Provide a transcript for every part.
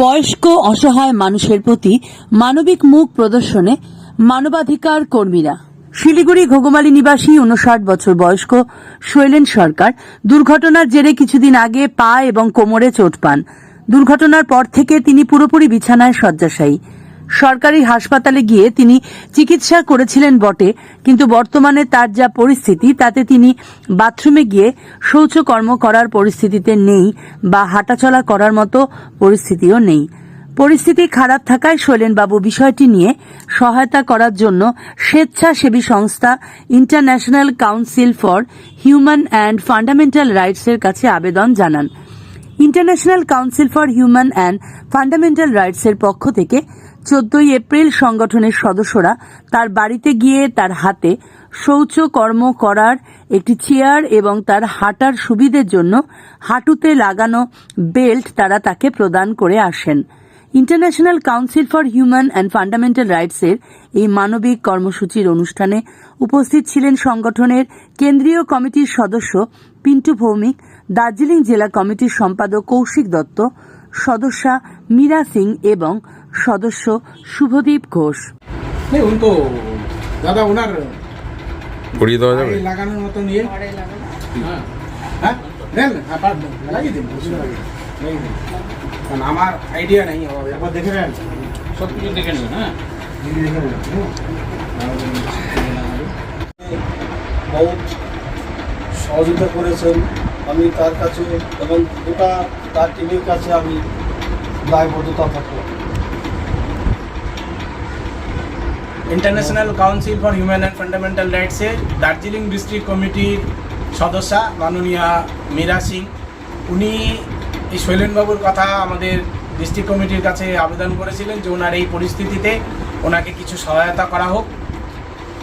বয়স্ক, অসহায় মানুষের প্রতি মানবিক মুখ প্রদর্শনে মানবাধিকার কর্মীরা। শিলিগুড়ি ঘোগমালী নিবাসী উনষাট বছর বয়স্ক শৈলেন সরকার দুর্ঘটনার জেরে কিছুদিন আগে পা এবং কোমরে চোট পান। দুর্ঘটনার পর থেকে তিনি পুরোপুরি বিছানায় শয্যাশায়ী। সরকারি হাসপাতালে গিয়ে তিনি চিকিৎসা করেছিলেন বটে, কিন্তু বর্তমানে তার যা পরিস্থিতি, তাতে তিনি বাথরুমে গিয়ে শৌচকর্ম করার পরিস্থিতিতে নেই বা হাঁটাচলা করার মতো পরিস্থিতিও নেই। পরিস্থিতি খারাপ থাকায় শৈলেনবাবু বিষয়টি নিয়ে সহায়তা করার জন্য স্বেচ্ছাসেবী সংস্থা international council for human and fundamental রাইটসের কাছে আবেদন জানান। International council for human and fundamental রাইটসের পক্ষ থেকে চোদ্দই এপ্রিল সংগঠনের সদস্যরা তার বাড়িতে গিয়ে তার হাতে শৌচ কর্ম করার একটি চেয়ার এবং তার হাঁটার সুবিধের জন্য হাঁটুতে লাগানো বেল্ট তারা তাকে প্রদান করে আসেন। International council for human and fundamental রাইটসের এই মানবিক কর্মসূচির অনুষ্ঠানে উপস্থিত ছিলেন সংগঠনের কেন্দ্রীয় কমিটির সদস্য পিন্টু ভৌমিক দার্জিলিং জেলা কমিটির সম্পাদক কৌশিক দত্ত সদস্যা মীরা সিং এবং সদস্য শুভদীপ ঘোষ। হ্যাঁ। হ্যাঁ কারণ আমার আইডিয়া নেই আবার একবার দেখে নেন। সব কিছু দেখে নেবেন হ্যাঁ। বহুত সহযোগিতা করেছেন আমি তার কাছে এবং গোটা তার টিমের কাছে আমি দায়বদ্ধতা থাকব। International council for human and fundamental রাইটসের Darjeeling district কমিটির সদস্যা মাননীয়া মীরা সিং। উনি এই শৈলেনবাবুর কথা আমাদের ডিস্ট্রিক্ট কমিটির কাছে আবেদন করেছিলেন যে ওনার এই পরিস্থিতিতে ওনাকে কিছু সহায়তা করা হোক।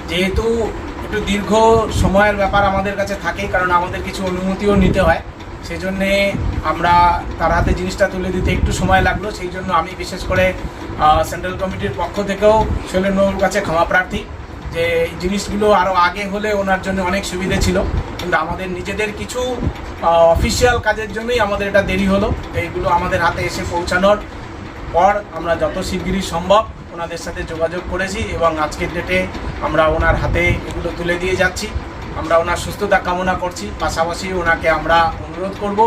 যেহেতু একটু দীর্ঘ সময়ের ব্যাপার আমাদের কাছে থাকে, কারণ আমাদের কিছু অনুমতিও নিতে হয়। সেই জন্যে আমরা তার হাতে জিনিসটা তুলে দিতে একটু সময় লাগল। সেই জন্য আমি বিশেষ করে সেন্ট্রাল কমিটির পক্ষ থেকেও শৈলেনবাবুর কাছে ক্ষমা প্রার্থী যে জিনিসগুলো আরও আগে হলে ওনার জন্য অনেক সুবিধে ছিল। কিন্তু আমাদের নিজেদের কিছু অফিসিয়াল কাজের জন্যই আমাদের এটা দেরি হলো। এইগুলো আমাদের হাতে এসে পৌঁছানোর পর আমরা যত শিগগিরই সম্ভব ওনাদের সাথে যোগাযোগ করেছি এবং আজকের ডেটে আমরা ওনার হাতে এগুলো তুলে দিয়ে যাচ্ছি। আমরা ওনার সুস্থতা কামনা করছি। পাশাপাশি ওনাকে আমরা অনুরোধ করব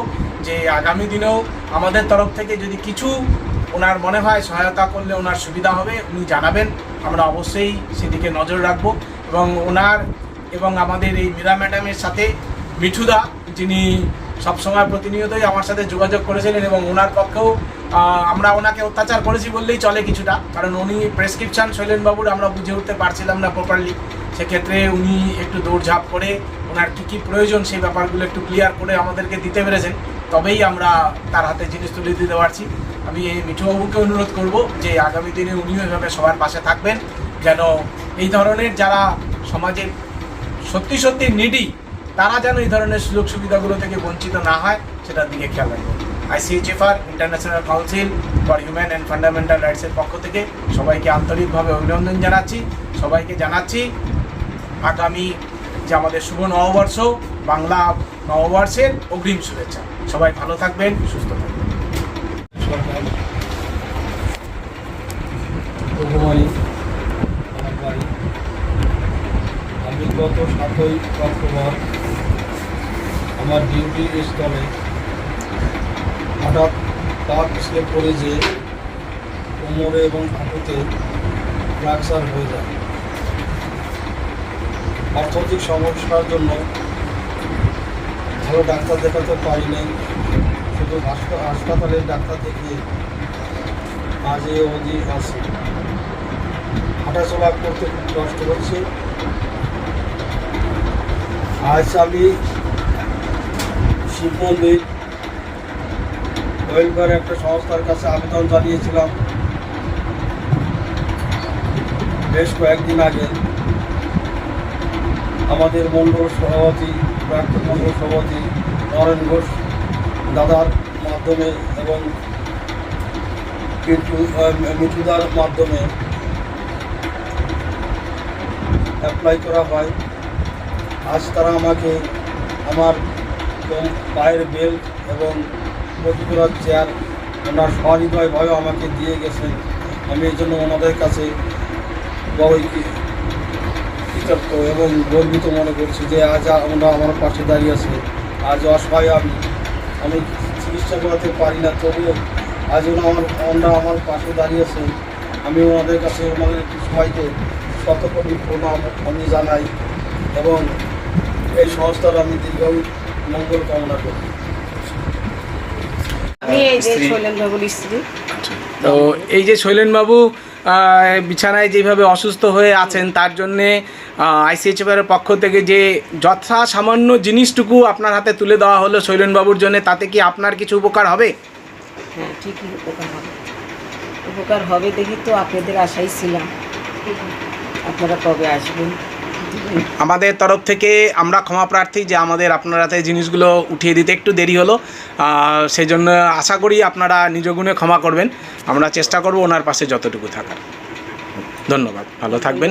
যে আগামী দিনেও আমাদের তরফ থেকে যদি কিছু ওনার মনে হয় সহায়তা করলে ওনার সুবিধা হবে, উনি জানাবেন। আমরা অবশ্যই সেদিকে নজর রাখব এবং ওনার এবং আমাদের এই মীরা ম্যাডামের সাথে মিঠুদা, যিনি সবসময় প্রতিনিয়তই আমার সাথে যোগাযোগ করেছিলেন এবং ওনার পক্ষেও আমরা ওনাকে অত্যাচার করেছি বললেই চলে কিছুটা, কারণ উনি প্রেসক্রিপশন শৈলেনবাবুর, আমরা বুঝে উঠতে পারছিলাম না প্রপারলি সেক্ষেত্রে উনি একটু দৌড়ঝাঁপ করে ওনার কী কী প্রয়োজন সেই ব্যাপারগুলো একটু ক্লিয়ার করে আমাদেরকে দিতে পেরেছেন। তবেই আমরা তার হাতে জিনিস তুলে দিতে পারছি। আমি এই মিঠুবাবুকে অনুরোধ করব যে আগামী দিনে উনিও এভাবে সবার পাশে থাকবেন, যেন এই ধরনের যারা সমাজে সত্যি সত্যি নিডি, তারা যেন এই ধরনের সুযোগ সুবিধাগুলো থেকে বঞ্চিত না হয়, সেটার দিকে খেয়াল রাখবে। ICHFR international council for human and fundamental রাইটসের পক্ষ থেকে সবাইকে আন্তরিকভাবে অভিনন্দন জানাচ্ছি। সবাইকে জানাচ্ছি, আগামী যে আমাদের শুভ নববর্ষ, বাংলা নববর্ষের অগ্রিম শুভেচ্ছা। সবাই ভালো থাকবেন, সুস্থ থাকবেন সরকার রঘুমারি আমার বাড়ি আমি গত সাতই অক্টোবর আমার ডিউটি স্থলে হঠাৎ পা পিছলে পড়ে যে কোমরে এবং হাঁটুতে ফ্র্যাকচার হয়ে যায়। অর্থনৈতিক সমস্যার জন্য ভালো ডাক্তার দেখাতে পারি নাই শুধু হাসপা- হাসপাতালের ডাক্তার দেখিয়ে আজে অবধি আছে হাঁটাচলা করতে খুব কষ্ট হচ্ছে। আজ আমি শিব মন্দির ওয়েলফেয়ার একটা সংস্থার কাছে আবেদন জানিয়েছিলাম। বেশ কয়েকদিন আগে আমাদের মণ্ডল সভাপতি প্রাক্তন মণ্ডল সভাপতি নরেন ঘোষ দাদার মাধ্যমে এবং মিঠুদার মাধ্যমে অ্যাপ্লাই করা হয়। আজ তারা আমাকে আমার পায়ের বেল্ট এবং প্রতিকূলার চেয়ার ওনার সহৃদয়ভাবে আমাকে দিয়ে গেছেন আমি এই জন্য ওনাদের কাছে বড়ই কৃ- কৃতজ্ঞ এবং গর্বিত মনে করছি যে আজ ওনারা আমার পাশে দাঁড়িয়ে আছে। আজ অসহায় আমি আমি চিকিৎসা করাতে পারি না, তবুও আজ ওনা আমার, ওনারা আমার পাশে দাঁড়িয়েছেন আমি ওনাদের কাছে ওনাদের সবাইকে শত কোটি প্রণাম আমি জানাই এবং এই সংস্থার আমি দীর্ঘ মঙ্গল কামনা করি। আমি এই যে শৈলেন বাবুর স্ত্রী। তো এই যে শৈলেনবাবু বিছানায় যেভাবে অসুস্থ হয়ে আছেন তার জন্যে আইসিএইচএফ এর পক্ষ থেকে যে যথা সামান্য জিনিসটুকু আপনার হাতে তুলে দেওয়া হলো শৈলেনবাবুর জন্য তাতে কি আপনার কিছু উপকার হবে? হ্যাঁ ঠিকই উপকার হবে। উপকার হবে দেখি তো আপনাদের আশাই ছিলাম। আপনারা কবে আসবেন? আমাদের তরফ থেকে আমরা ক্ষমা প্রার্থী যে আমাদের আপনার হাতে জিনিসগুলো উঠিয়ে দিতে একটু দেরি হলো। সেই জন্য আশা করি আপনারা নিজগুণে ক্ষমা করবেন। আমরা চেষ্টা করব ওনার পাশে যতটুকু থাকার। ধন্যবাদ। ভালো থাকবেন।